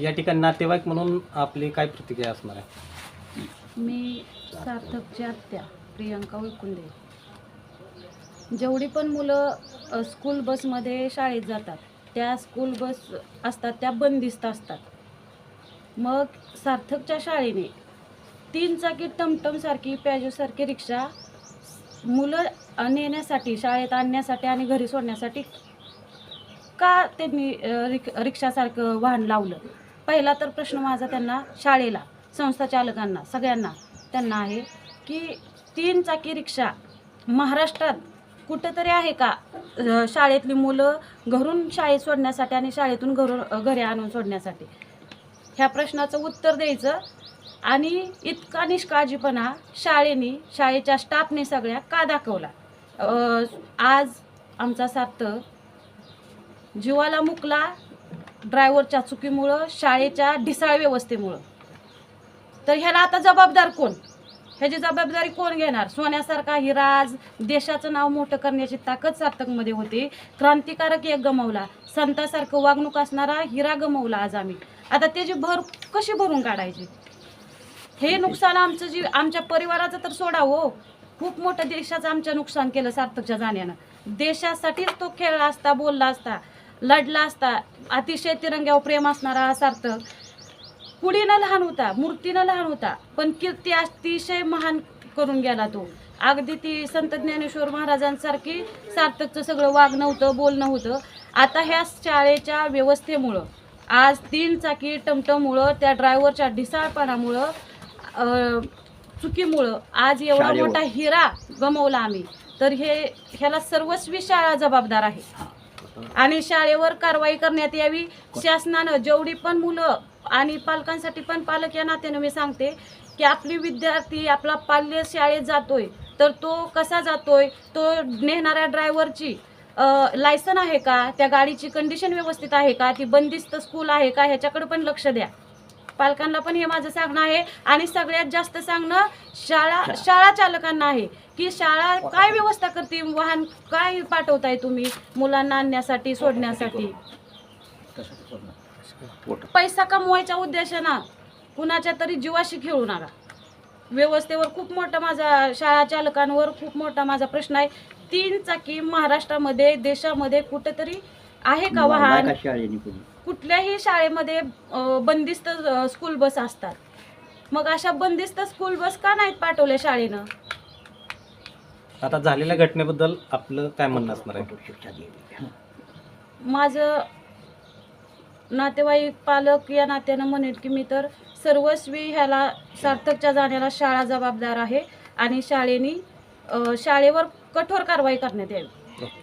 या ठिकाणी नातेवाईक म्हणून आपली काय प्रतिक्रिया असणार आहे? मी सार्थकची आत्या प्रियंका उळकुंदे जेवढी पण मुलं अ, स्कूल बसमध्ये शाळेत जातात त्या स्कूल बस असतात त्या बंदिस्त असतात. मग सार्थकच्या शाळेने तीन चाकी टमटमसारखी पॅजोसारखी रिक्षा मुलं नेण्यासाठी शाळेत आणण्यासाठी आणि घरी सोडण्यासाठी का त्यांनी अ, रिक रिक्षासारखं वाहन लावलं? पहिला तर प्रश्न माझा त्यांना शाळेला संस्था चालकांना सगळ्यांना त्यांना आहे की तीन चाकी रिक्षा महाराष्ट्रात कुठंतरी आहे का? शाळेतली मुलं घरून शाळेत सोडण्यासाठी आणि शाळेतून घरून घरी आणून सोडण्यासाठी? ह्या प्रश्नाचं उत्तर द्यायचं आणि इतका निष्काळजीपणा शाळेने शाळेच्या स्टाफने सगळ्या का दाखवला? आज आमचा सार्थ जीवाला मुकला ड्रायव्हरच्या चुकीमुळं शाळेच्या ढिसाळ व्यवस्थेमुळं. तर ह्याला आता जबाबदार कोण? ह्याची जबाबदारी कोण घेणार? सोन्यासारखा हिरा आज देशाचं नाव मोठं करण्याची ताकद सार्थकमध्ये होती. क्रांतिकारक एक गमावला. संतासारखं वागणूक असणारा हिरा गमावला आज आम्ही. आता त्याची भर कशी भरून काढायची? हे नुकसान आमचं जी आमच्या परिवाराचं तर सोडा हो. खूप मोठं देशाचं आमच्या नुकसान केलं सार्थकच्या जाण्यानं. देशासाठीच तो खेळला असता बोलला असता. लढला असता अतिशय तिरंग्यावर प्रेम असणारा सार्थक कुडीनं लहान होता मूर्तीनं लहान होता पण कीर्ती अतिशय महान करून गेला तो. अगदी ती संत ज्ञानेश्वर महाराजांसारखी सार्थकचं सगळं वागणं होतं बोलणं होतं. आता ह्या शाळेच्या व्यवस्थेमुळं आज तीन चाकी टमटममुळं त्या ड्रायव्हरच्या ढिसाळपणामुळं चुकीमुळं आज एवढा. मोठा हिरा गमावला आम्ही. तर हे ह्याला सर्वस्वी शाळा जबाबदार आहे. आणि शाळेवर कारवाई करण्यात यावी. शासनानं जेवढी पण मुलं आणि पालकांसाठी पण पालक या नात्यानं मी सांगते की आपली विद्यार्थी आपला पाल्य शाळेत जातोय तर तो कसा जातोय? तो नेणाऱ्या ड्रायव्हरची लायसन आहे का? त्या गाडीची कंडिशन व्यवस्थित आहे का? ती बंदिस्त स्कूल आहे का? ह्याच्याकडे पण लक्ष द्या. पालकांना पण हे माझं सांगणं आहे. आणि सगळ्यात जास्त सांगणं शाळा शाळा चालकांना आहे. की शाळा काय व्यवस्था करते? वाहन काय पाठवताय तुम्ही? मुलांना आणण्यासाठी सोडण्यासाठी? पैसा कमवायच्या उद्देशानं कुणाच्या तरी जीवाशी खेळू नका. व्यवस्थेवर खूप मोठा माझा शाळा चालकांवर खूप मोठा माझा प्रश्न आहे. तीन चाकी महाराष्ट्रामध्ये देशामध्ये कुठेतरी आहे का वाहन? कुठल्याही शाळेमध्ये बंदिस्त स्कूल बस असतात. मग अशा बंदिस्त स्कूल बस का नाहीत पाठवल्या शाळेनं? आता झालेल्या घटनेबद्दल आपलं काय म्हणणं असणार आहे? माझं नातेवाईक पालक या नात्यानं म्हणेल की मी तर सर्वस्वी ह्याला सार्थकच्या जाण्याला शाळा जबाबदार आहे आणि शाळेने शाळेवर कठोर कारवाई करण्यात यावी.